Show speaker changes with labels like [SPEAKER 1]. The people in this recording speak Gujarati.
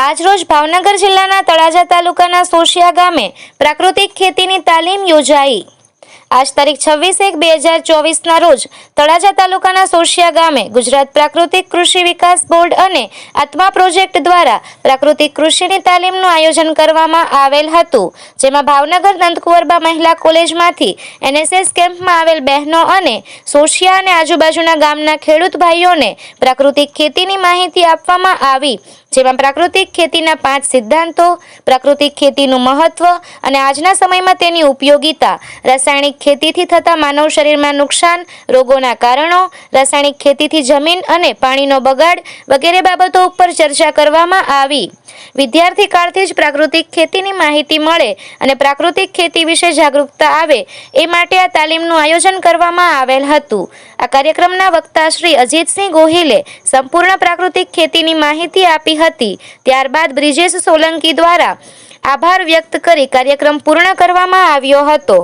[SPEAKER 1] આજરોજ ભાવનગર જિલ્લાના તળાજા તાલુકાના સોશિયા ગામે પ્રાકૃતિક ખેતીની તાલીમ યોજાઈ. આજ તારીખ છવ્વીસ એક બે હજાર ચોવીસના રોજ તળાજા તાલુકાના સોશિયા ગામે ગુજરાત પ્રાકૃતિક કૃષિ વિકાસ બોર્ડ અને આત્મા પ્રોજેક્ટ દ્વારા પ્રાકૃતિક કૃષિની તાલીમનું આયોજન કરવામાં આવેલ હતું, જેમાં ભાવનગર નંદકુંવરબા મહિલા કોલેજમાંથી એનએસએસ કેમ્પમાં આવેલ બહેનો અને સોશિયા અને આજુબાજુના ગામના ખેડૂત ભાઈઓને પ્રાકૃતિક ખેતીની માહિતી આપવામાં આવી, જેમાં પ્રાકૃતિક ખેતીના પાંચ સિદ્ધાંતો, પ્રાકૃતિક ખેતીનું મહત્વ અને આજના સમયમાં તેની ઉપયોગિતા, રાસાયણિક ખેતીથી થતા માનવ શરીરમાં નુકસાન, રોગોના કારણો, રાસાયણિક ખેતીથી જમીન અને પાણીનો બગાડ વગેરે બાબતો ઉપર ચર્ચા કરવામાં આવી. વિદ્યાર્થી કાળથી જ પ્રાકૃતિક ખેતીની માહિતી મળે અને પ્રાકૃતિક ખેતી વિશે જાગૃતતા આવે એ માટે આ તાલીમનું આયોજન કરવામાં આવેલ હતું. આ કાર્યક્રમના વક્તા શ્રી અજીતસિંહ ગોહિલે સંપૂર્ણ પ્રાકૃતિક ખેતીની માહિતી આપી હતી. ત્યારબાદ બ્રિજેશ સોલંકી દ્વારા આભાર વ્યક્ત કરી કાર્યક્રમ પૂર્ણ કરવામાં આવ્યો હતો.